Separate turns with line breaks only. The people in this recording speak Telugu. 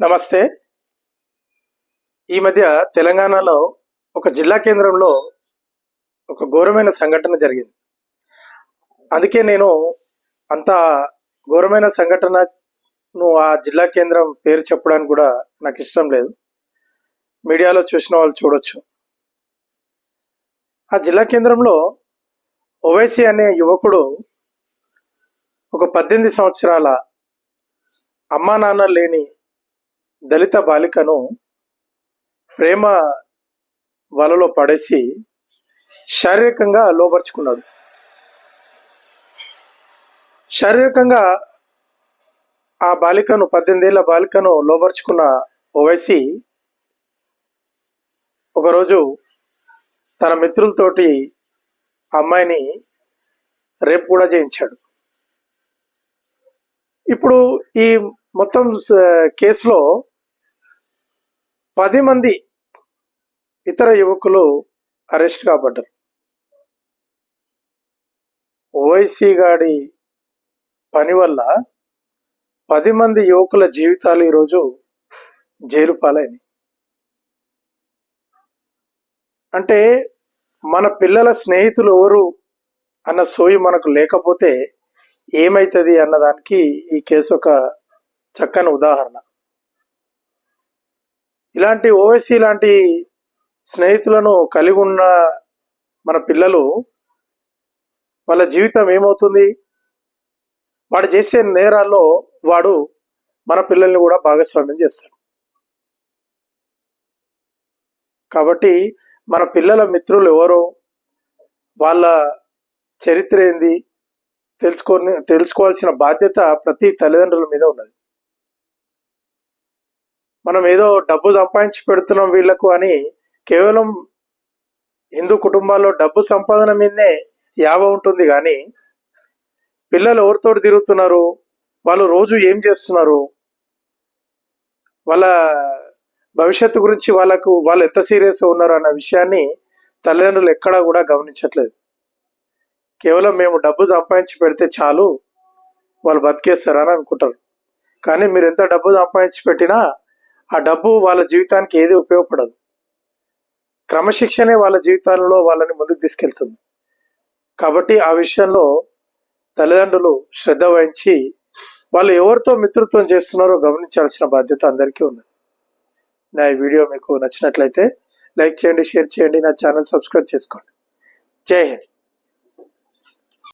నమస్తే. ఈ మధ్య తెలంగాణలో ఒక జిల్లా కేంద్రంలో ఒక ఘోరమైన సంఘటన జరిగింది. అందుకే నేను అంత ఘోరమైన సంఘటనను ఆ జిల్లా కేంద్రం పేరు చెప్పడానికి కూడా నాకు ఇష్టం లేదు. మీడియాలో చూసిన వాళ్ళు చూడొచ్చు. ఆ జిల్లా కేంద్రంలో ఓవైసీ అనే యువకుడు ఒక పద్దెనిమిది సంవత్సరాల అమ్మా నాన్న లేని దళిత బాలికను ప్రేమ వలలో పడేసి శారీరకంగా లోపరుచుకున్నాడు శారీరకంగా ఆ బాలికను పద్దెనిమిదేళ్ళ బాలికను లోపరుచుకున్న ఓవైసీ ఒకరోజు తన మిత్రులతోటి అమ్మాయిని రేపు కూడా చేయించాడు. ఇప్పుడు ఈ మొత్తం కేసులో పది మంది ఇతర యువకులు అరెస్ట్ కాబడ్డారు. ఓవైసీ గాడి పని వల్ల పది మంది యువకుల జీవితాలు ఈరోజు జైలు పాలైనవి అంటే మన పిల్లల స్నేహితులు ఎవరు అన్న సోయి మనకు లేకపోతే ఏమైతుంది అన్నదానికి ఈ కేసు ఒక చక్కని ఉదాహరణ. ఇలాంటి ఓవైసీ లాంటి స్నేహితులను కలిగి ఉన్న మన పిల్లలు వాళ్ళ జీవితం ఏమవుతుంది? వాడు చేసే నేరాల్లో వాడు మన పిల్లల్ని కూడా భాగస్వామ్యం చేస్తాడు. కాబట్టి మన పిల్లల మిత్రులు ఎవరో? వాళ్ళ చరిత్ర ఏంది? తెలుసుకొని తెలుసుకోవాల్సిన బాధ్యత ప్రతి తల్లిదండ్రుల మీద ఉన్నది. మనం ఏదో డబ్బు సంపాదించి పెడుతున్నాం వీళ్ళకు అని కేవలం హిందూ కుటుంబాల్లో డబ్బు సంపాదన మీదనే యావ ఉంటుంది. కానీ పిల్లలు ఎవరితో తిరుగుతున్నారు? వాళ్ళు రోజు ఏం చేస్తున్నారు? వాళ్ళ భవిష్యత్తు గురించి వాళ్ళకు వాళ్ళు ఎంత సీరియస్ ఉన్నారు అన్న విషయాన్ని తల్లిదండ్రులు ఎక్కడా కూడా గమనించట్లేదు. కేవలం మేము డబ్బు సంపాదించి పెడితే చాలు వాళ్ళు బతికేస్తారని అనుకుంటారు. కానీ మీరు ఎంత డబ్బు సంపాదించి పెట్టినా ఆ డబ్బు వాళ్ళ జీవితానికి ఏది ఉపయోగపడదు. క్రమశిక్షణే వాళ్ళ జీవితాలలో వాళ్ళని ముందుకు తీసుకెళ్తుంది. కాబట్టి ఆ విషయంలో తల్లిదండ్రులు శ్రద్ధ వహించి వాళ్ళు ఎవరితో మిత్రత్వం చేస్తున్నారో గమనించాల్సిన బాధ్యత అందరికీ ఉంది నా ఈ వీడియో మీకు నచ్చినట్లయితే లైక్ చేయండి షేర్ చేయండి నా ఛానల్ సబ్స్క్రైబ్ చేసుకోండి. జై హింద్.